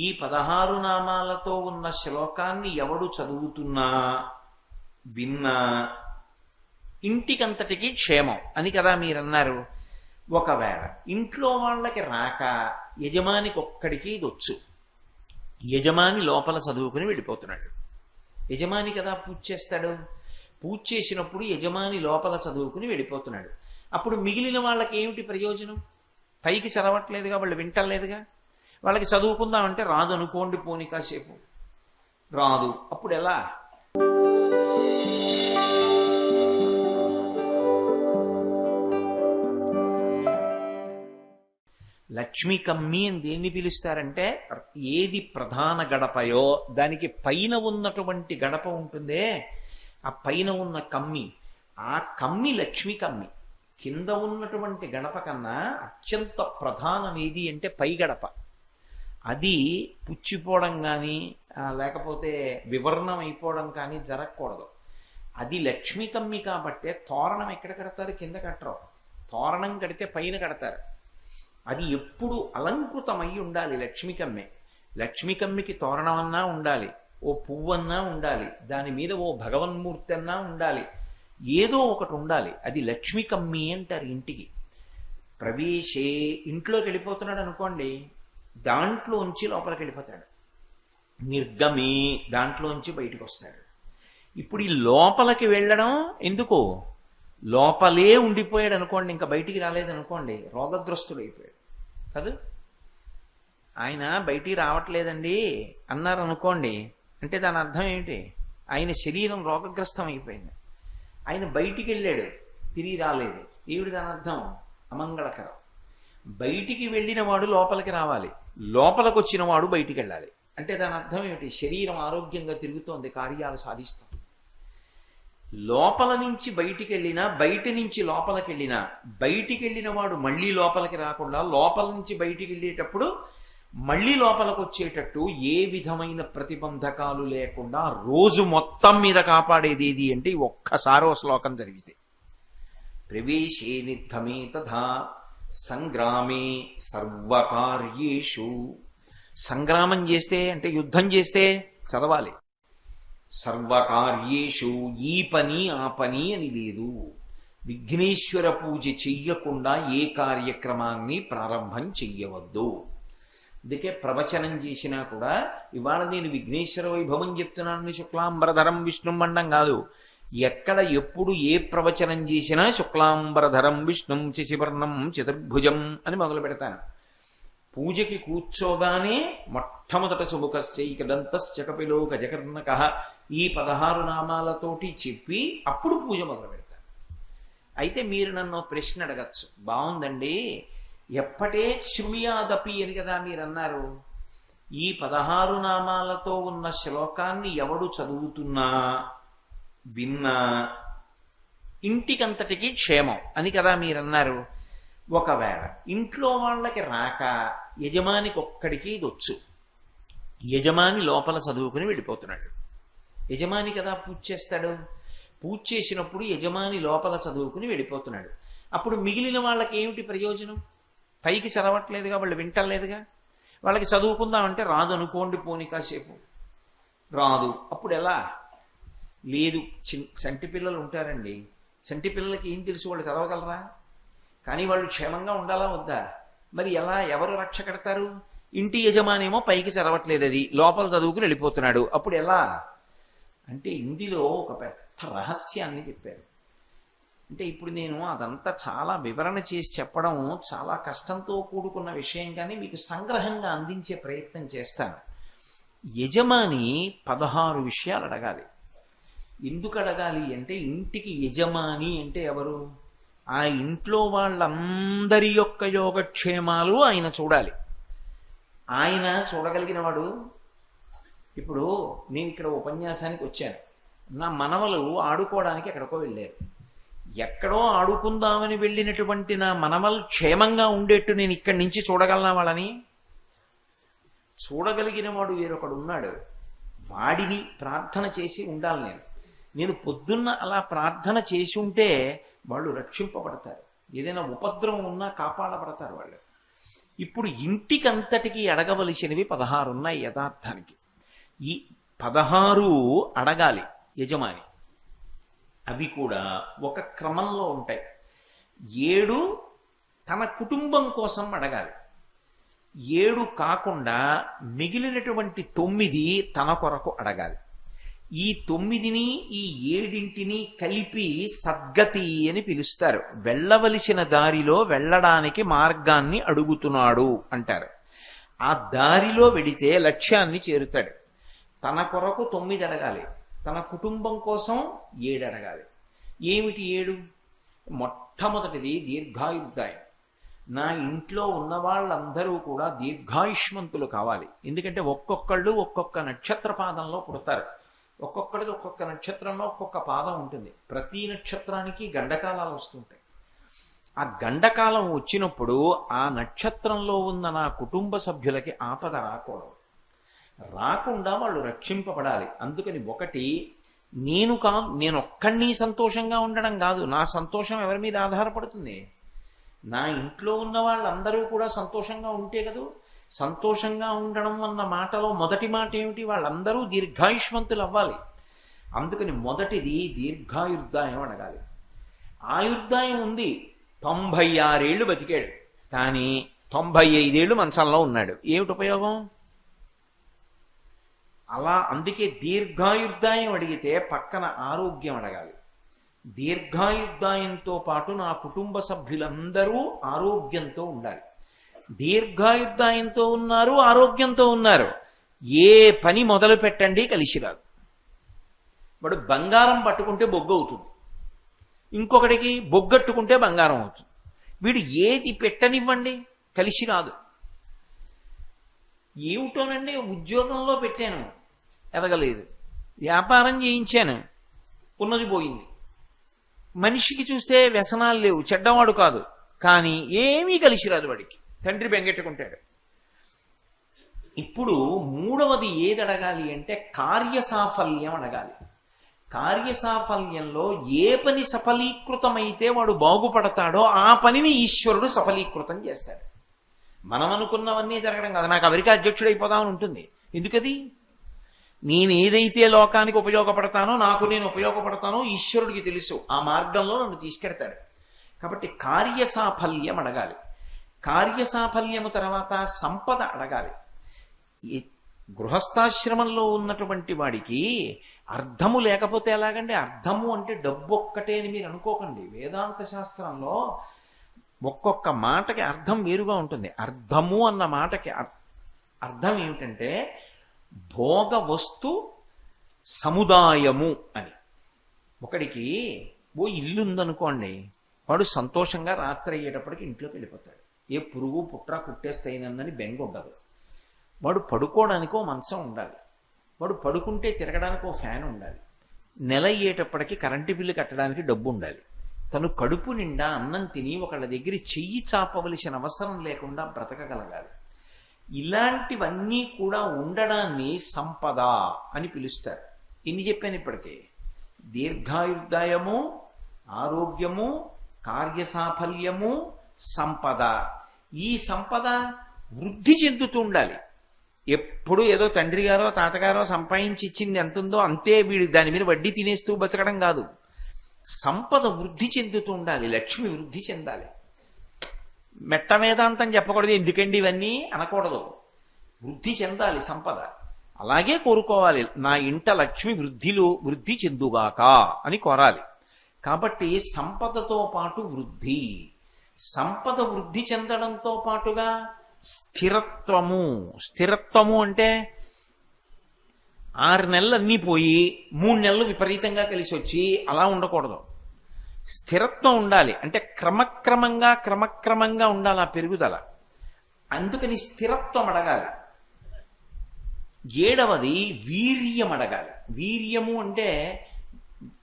ఈ పదహారు నామాలతో ఉన్న శ్లోకాన్ని ఎవడు చదువుతున్నా విన్నా ఇంటికంతటికి క్షేమం అని కదా మీరన్నారు. ఒకవేళ ఇంట్లో వాళ్ళకి రాక యజమానికి ఒక్కడికి ఇది వచ్చు యజమాని లోపల చదువుకుని వెళ్ళిపోతున్నాడు. యజమాని కదా పూజ చేస్తాడు? పూజ చేసినప్పుడు యజమాని లోపల చదువుకుని వెళ్ళిపోతున్నాడు. అప్పుడు మిగిలిన వాళ్ళకి ఏమిటి ప్రయోజనం? పైకి చదవట్లేదుగా వాళ్ళు వింటలేదుగా? వాళ్ళకి చదువుకుందామంటే రాదు అనుకోండి పోని కాసేపు. రాదు. అప్పుడు ఎలా? లక్ష్మీ కమ్మి అని దేన్ని పిలుస్తారంటే ఏది ప్రధాన గడపయో దానికి పైన ఉన్నటువంటి గడప ఉంటుందే ఆ పైన ఉన్న కమ్మి. ఆ కమ్మి లక్ష్మి కమ్మి కింద ఉన్నటువంటి గడప కన్నా అత్యంత ప్రధానం ఏది అంటే పై గడప అది పుచ్చిపోవడం కానీ లేకపోతే వివరణం అయిపోవడం కానీ జరగకూడదు. అది లక్ష్మీ కమ్మి కాబట్టే తోరణం ఎక్కడ కడతారు? కింద కట్టరు. తోరణం కడితే పైన కడతారు. అది ఎప్పుడు అలంకృతమై ఉండాలి లక్ష్మికమ్మె. లక్ష్మికమ్మికి తోరణమన్నా ఉండాలి ఓ పువ్వన్నా ఉండాలి దాని మీద ఓ భగవన్మూర్తి అన్నా ఉండాలి ఏదో ఒకటి ఉండాలి. అది లక్ష్మికమ్మి అంటారు ఇంటికి. ప్రవేశే ఇంట్లోకి వెళ్ళిపోతున్నాడు అనుకోండి దాంట్లోంచి లోపలికి వెళ్ళిపోతాడు. నిర్గమే దాంట్లోంచి బయటకు వస్తాడు. ఇప్పుడు ఈ లోపలికి వెళ్ళడం ఎందుకు? లోపలే ఉండిపోయాడు అనుకోండి ఇంకా బయటికి రాలేదనుకోండి రోగగ్రస్తుడు అయిపోయాడు. కాదు? ఆయన బయటికి రావట్లేదండి అన్నారు అనుకోండి అంటే దాని అర్థం ఏమిటి? ఆయన శరీరం రోగగ్రస్తం అయిపోయింది ఆయన బయటికి వెళ్ళాడు తిరిగి రాలేదు. ఏమిటి దాని అర్థం? అమంగళకరం. బయటికి వెళ్ళిన వాడు లోపలికి రావాలి. లోపలకు వచ్చిన వాడు బయటికి వెళ్ళాలి అంటే దాని అర్థం ఏమిటి? శరీరం ఆరోగ్యంగా తిరుగుతోంది కార్యాలు సాధిస్తాం. లోపల నుంచి బయటికి వెళ్ళినా బయట నుంచి లోపలికి వెళ్ళినా బయటికి వెళ్ళిన వాడు మళ్ళీ లోపలికి రాకుండా లోపల నుంచి బయటికి వెళ్ళేటప్పుడు మళ్ళీ లోపలికి వచ్చేటట్టు ఏ విధమైన ప్రతిబంధకాలు లేకుండా రోజు మొత్తం మీద కాపాడేది ఏది అంటే ఒక్కసారో శ్లోకం జరిగితే. ప్రవేశే నిర్గమే తథా సంగ్రామే సర్వకార్యేషు. సంగ్రామం చేస్తే అంటే యుద్ధం చేస్తే చదవాలి. సర్వకార్యేషు ఈ పని ఆ పని అని లేదు. విఘ్నేశ్వర పూజ చెయ్యకుండా ఏ కార్యక్రమాన్ని ప్రారంభం చెయ్యవద్దు. అందుకే ప్రవచనం చేసినా కూడా ఇవాళ నేను విఘ్నేశ్వర వైభవం చెప్తున్నాను శుక్లాంబరధరం విష్ణు మండం కాదు. ఎక్కడ ఎప్పుడు ఏ ప్రవచనం చేసినా శుక్లాంబరధరం విష్ణుం శశివర్ణం చతుర్భుజం అని మొదలు పెడతాను. పూజకి కూర్చోగానే మొట్టమొదట సుముఖశ్చైకదంతశ్చ కపిలో గజకర్ణక ఈ పదహారు నామాలతోటి చెప్పి అప్పుడు పూజ మొదలు పెడతాను. అయితే మీరు నన్ను ప్రశ్న అడగచ్చు. బాగుందండి ఎప్పటే క్షుమ్యాదపి అని కదా మీరు అన్నారు. ఈ పదహారు నామాలతో ఉన్న శ్లోకాన్ని ఎవడు చదువుతున్నా? విన్నా ఇంటికంతటికి క్షేమం అని కదా మీరన్నారు. ఒకవేళ ఇంట్లో వాళ్ళకి రాక యజమానికి ఒక్కడికి ఇది వచ్చు. యజమాని లోపల చదువుకుని వెళ్ళిపోతున్నాడు. యజమాని కదా పూజ చేస్తాడు? పూజ చేసినప్పుడు యజమాని లోపల చదువుకుని వెళ్ళిపోతున్నాడు. అప్పుడు మిగిలిన వాళ్ళకి ఏమిటి ప్రయోజనం? పైకి చదవట్లేదుగా వాళ్ళు వింటలేదుగా? వాళ్ళకి చదువుకుందామంటే రాదు అనుకోండి పోని కాసేపు. రాదు. అప్పుడు ఎలా? లేదు చంటి పిల్లలు ఉంటారండి. చంటి పిల్లలకి ఏం తెలుసు? వాళ్ళు చదవగలరా? కానీ వాళ్ళు క్షేమంగా ఉండాలా వద్దా? మరి ఎలా? ఎవరు రక్ష కడతారు? ఇంటి యజమానేమో పైకి చదవట్లేదు అది. లోపల చదువుకుని వెళ్ళిపోతున్నాడు. అప్పుడు ఎలా? అంటే ఇందులో ఒక పెద్ద రహస్యాన్ని చెప్పారు. అంటే ఇప్పుడు నేను అదంతా చాలా వివరణ చేసి చెప్పడం చాలా కష్టంతో కూడుకున్న విషయం కానీ మీకు సంగ్రహంగా అందించే ప్రయత్నం చేస్తాను. యజమాని పదహారు విషయాలు అడగాలి. ఎందుకు అడగాలి అంటే ఇంటికి యజమాని అంటే ఎవరు? ఆ ఇంట్లో వాళ్ళందరి యొక్క యోగక్షేమాలు ఆయన చూడాలి. ఆయన చూడగలిగిన వాడు ఇప్పుడు నేను ఇక్కడ ఉపన్యాసానికి వచ్చాను. నా మనవలు ఆడుకోవడానికి ఎక్కడికో వెళ్ళారు. ఎక్కడో ఆడుకుందామని వెళ్ళినటువంటి నా మనవలు క్షేమంగా ఉండేట్టు నేను ఇక్కడి నుంచి చూడగలనా వాళ్ళని? చూడగలిగిన వాడు వేరొకడు ఉన్నాడు. వాడిని ప్రార్థన చేసి ఉండాలి నేను. నేను పొద్దున్న అలా ప్రార్థన చేసి ఉంటే వాళ్ళు రక్షింపబడతారు. ఏదైనా ఉపద్రవం ఉన్నా కాపాడబడతారు వాళ్ళు. ఇప్పుడు ఇంటికంతటికి అడగవలసినవి పదహారు ఉన్నాయి యథార్థానికి. ఈ పదహారు అడగాలి యజమాని. అవి కూడా ఒక క్రమంలో ఉంటాయి. ఏడు తన కుటుంబం కోసం అడగాలి. ఏడు కాకుండా మిగిలినటువంటి తొమ్మిది తన కొరకు అడగాలి. ఈ తొమ్మిదిని ఈ ఏడింటిని కలిపి సద్గతి అని పిలుస్తారు. వెళ్ళవలసిన దారిలో వెళ్ళడానికి మార్గాన్ని అడుగుతున్నాడు అంటారు. ఆ దారిలో వెడితే లక్ష్యాన్ని చేరుతాడు. తన కొరకు తొమ్మిది అడగాలి. తన కుటుంబం కోసం ఏడు అడగాలి. ఏమిటి ఏడు? మొట్టమొదటిది దీర్ఘాయుర్దాయం నా ఇంట్లో ఉన్న వాళ్ళందరూ కూడా దీర్ఘాయుష్మంతులు కావాలి. ఎందుకంటే ఒక్కొక్కళ్ళు ఒక్కొక్క నక్షత్ర పాదంలో పుడతారు. ఒక్కొక్కడికి ఒక్కొక్క నక్షత్రంలో ఒక్కొక్క పాదం ఉంటుంది. ప్రతి నక్షత్రానికి గండకాలాలు వస్తుంటాయి. ఆ గండకాలం వచ్చినప్పుడు ఆ నక్షత్రంలో ఉన్న నా కుటుంబ సభ్యులకి ఆపద రాకూడదు. రాకుండా వాళ్ళు రక్షింపబడాలి. అందుకని ఒకటి నేను కా నేను ఒక్కడిని సంతోషంగా ఉండడం కాదు. నా సంతోషం ఎవరి మీద ఆధారపడుతుంది? నా ఇంట్లో ఉన్న వాళ్ళందరూ కూడా సంతోషంగా ఉంటే కదూ? సంతోషంగా ఉండడం అన్న మాటలో మొదటి మాట ఏమిటి? వాళ్ళందరూ దీర్ఘాయుష్మంతులు అవ్వాలి అందుకని మొదటిది దీర్ఘాయుర్దాయం అడగాలి. ఆయుర్దాయం ఉంది. తొంభై ఆరేళ్ళు బతికాడు. కానీ తొంభై ఐదేళ్ళు మంచంలో ఉన్నాడు. ఏమిటి ఉపయోగం? అలా అందుకే దీర్ఘాయుర్దాయం అడిగితే పక్కన ఆరోగ్యం అడగాలి. దీర్ఘాయుర్దాయంతో పాటు నా కుటుంబ సభ్యులందరూ ఆరోగ్యంతో ఉండాలి. దీర్ఘాయుద్ధాయంతో ఉన్నారు ఆరోగ్యంతో ఉన్నారు. ఏ పని మొదలు పెట్టండి కలిసి రాదు. వాడు బంగారం పట్టుకుంటే బొగ్గు అవుతుంది. ఇంకొకటికి బొగ్గట్టుకుంటే బంగారం అవుతుంది. వీడు ఏది పెట్టనివ్వండి కలిసి రాదు. ఏమిటోనండి ఉద్యోగంలో పెట్టాను. ఎదగలేదు. వ్యాపారం చేయించాను. ఉన్నది పోయింది. మనిషికి చూస్తే వ్యసనాలు లేవు చెడ్డవాడు కాదు. కానీ ఏమీ కలిసి రాదు వాడికి. తండ్రి బెంగెట్టుకుంటాడు. ఇప్పుడు మూడవది ఏది అడగాలి అంటే కార్యసాఫల్యం అడగాలి. కార్యసాఫల్యంలో ఏ పని సఫలీకృతమైతే వాడు బాగుపడతాడో ఆ పనిని ఈశ్వరుడు సఫలీకృతం చేస్తాడు. మనం అనుకున్నవన్నీ జరగడం కాదు. నాకు అమెరికా అధ్యక్షుడు అయిపోదామని ఉంటుంది. ఎందుకది? నేను ఏదైతే లోకానికి ఉపయోగపడతానో నాకు నేను ఉపయోగపడతానో ఈశ్వరుడికి తెలుసు. ఆ మార్గంలో నన్ను తీసుకెడతాడు. కాబట్టి కార్యసాఫల్యం అడగాలి. కార్యసాఫల్యము తర్వాత సంపద అడగాలి. ఈ గృహస్థాశ్రమంలో ఉన్నటువంటి వాడికి అర్థము లేకపోతే ఎలాగండి? అర్థము అంటే డబ్బు ఒక్కటే అని మీరు అనుకోకండి. వేదాంత శాస్త్రంలో ఒక్కొక్క మాటకి అర్థం వేరుగా ఉంటుంది. అర్థము అన్న మాటకి అర్- అర్థం ఏమిటంటే భోగ వస్తు సముదాయము అని. ఒకడికి ఓ ఇల్లు ఉందనుకోండి వాడు సంతోషంగా రాత్రి అయ్యేటప్పటికి ఇంట్లోకి వెళ్ళిపోతాడు. ఏ పురుగు పుట్ర కుట్టేస్తాయినని బెంగ ఉండదు. వాడు పడుకోవడానికో మంచం ఉండాలి. వాడు పడుకుంటే తిరగడానికి ఓ ఫ్యాన్ ఉండాలి. నెల అయ్యేటప్పటికి కరెంటు బిల్లు కట్టడానికి డబ్బు ఉండాలి. తను కడుపు నిండా అన్నం తిని ఒకళ్ళ దగ్గర చెయ్యి చాపవలసిన అవసరం లేకుండా బ్రతకగలగాలి. ఇలాంటివన్నీ కూడా ఉండడాన్ని సంపద అని పిలుస్తారు. ఎన్ని చెప్పాను ఇప్పటికే? దీర్ఘాయుర్దాయము ఆరోగ్యము కార్యసాఫల్యము సంపద. ఈ సంపద వృద్ధి చెందుతూ ఉండాలి. ఎప్పుడు ఏదో తండ్రి గారో తాతగారో సంపాదించి ఇచ్చింది ఎంత ఉందో అంతే వీడు దాని మీద వడ్డీ తినేస్తూ బతకడం కాదు. సంపద వృద్ధి చెందుతూ ఉండాలి లక్ష్మి వృద్ధి చెందాలి. మెట్ట వేదాంతం చెప్పకూడదు ఎందుకండి ఇవన్నీ? అనకూడదు. వృద్ధి చెందాలి సంపద. అలాగే కోరుకోవాలి నా ఇంట లక్ష్మి వృద్ధిలో వృద్ధి చెందుగాక అని కోరాలి. కాబట్టి సంపదతో పాటు వృద్ధి. సంపద వృద్ధి చెందడంతో పాటుగా స్థిరత్వము. స్థిరత్వము అంటే ఆరు నెలలు అన్నీ పోయి మూడు నెలలు విపరీతంగా కలిసి వచ్చి అలా ఉండకూడదు. స్థిరత్వం ఉండాలి. అంటే క్రమక్రమంగా క్రమక్రమంగా ఉండాలి ఆ పెరుగుదల. అందుకని స్థిరత్వం అడగాలి. ఏడవది వీర్యం అడగాలి. వీర్యము అంటే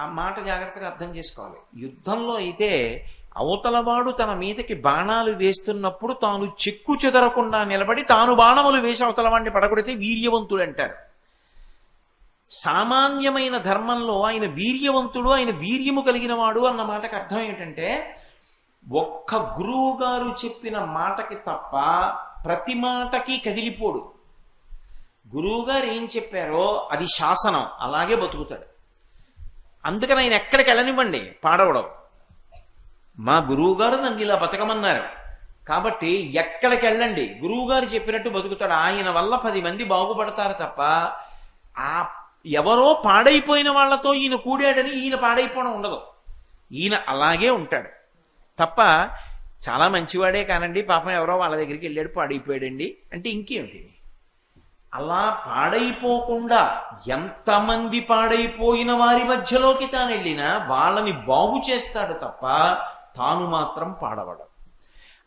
ఆ మాట జాగ్రత్తగా అర్థం చేసుకోవాలి. యుద్ధంలో అయితే అవతలవాడు తన మీదకి బాణాలు వేస్తున్నప్పుడు తాను చెక్కు చెదరకుండా నిలబడి తాను బాణములు వేసి అవతలవాడిని పడగొడితే వీర్యవంతుడు అంటారు సామాన్యమైన ధర్మంలో ఆయన వీర్యవంతుడు ఆయన వీర్యము కలిగిన వాడు అన్న మాటకు అర్థం ఏంటంటే ఒక్క గురువు గారు చెప్పిన మాటకి తప్ప ప్రతి మాటకి కదిలిపోడు. గురువు గారు ఏం చెప్పారో అది శాసనం అలాగే బతుకుతాడు. అందుకని ఆయన ఎక్కడికి వెళ్ళనివ్వండి పాడవడం. మా గురువు గారు నన్ను ఇలా బతకమన్నారు. కాబట్టి ఎక్కడికి వెళ్ళండి? గురువు గారు చెప్పినట్టు బతుకుతాడు. ఆయన వల్ల పది మంది బాగుపడతారు తప్ప ఆ ఎవరో పాడైపోయిన వాళ్ళతో ఈయన కూడాడని ఈయన పాడైపోవడం ఉండదు. ఈయన అలాగే ఉంటాడు. తప్ప చాలా మంచివాడే కానండి. పాపం ఎవరో వాళ్ళ దగ్గరికి వెళ్ళాడు పాడైపోయాడండి. అంటే ఇంకేమిటి? అలా పాడైపోకుండా ఎంతమంది పాడైపోయిన వారి మధ్యలోకి తాను వెళ్ళినా వాళ్ళని బాగు చేస్తాడు తప్ప తాను మాత్రం పాడవడం.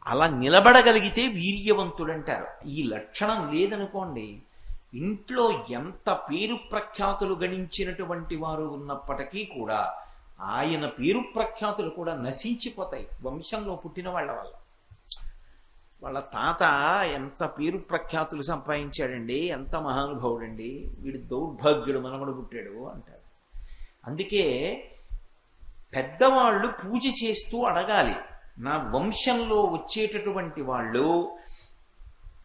అలా నిలబడగలిగితే వీర్యవంతుడంటారు. ఈ లక్షణం లేదనుకోండి ఇంట్లో ఎంత పేరు ప్రఖ్యాతులు గణించినటువంటి వారు ఉన్నప్పటికీ కూడా ఆయన పేరు ప్రఖ్యాతులు కూడా నశించిపోతాయి వంశంలో పుట్టిన వాళ్ళ వల్ల. వాళ్ళ తాత ఎంత పేరు ప్రఖ్యాతులు సంపాదించాడండి ఎంత మహానుభావుడండి వీడు దౌర్భాగ్యుడు మనమడు పుట్టాడు అంటారు. అందుకే పెద్దవాళ్ళు పూజ చేస్తూ అడగాలి. నా వంశంలో వచ్చేటటువంటి వాళ్ళు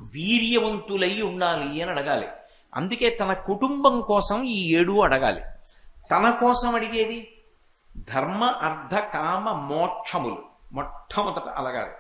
వీర్యవంతులై ఉండాలి అని అడగాలి. అందుకే తన కుటుంబం కోసం ఈ ఏడు అడగాలి. తన కోసం అడిగేది ధర్మ అర్థ కామ మోక్షములు. మొట్టమొదట అలగాలి.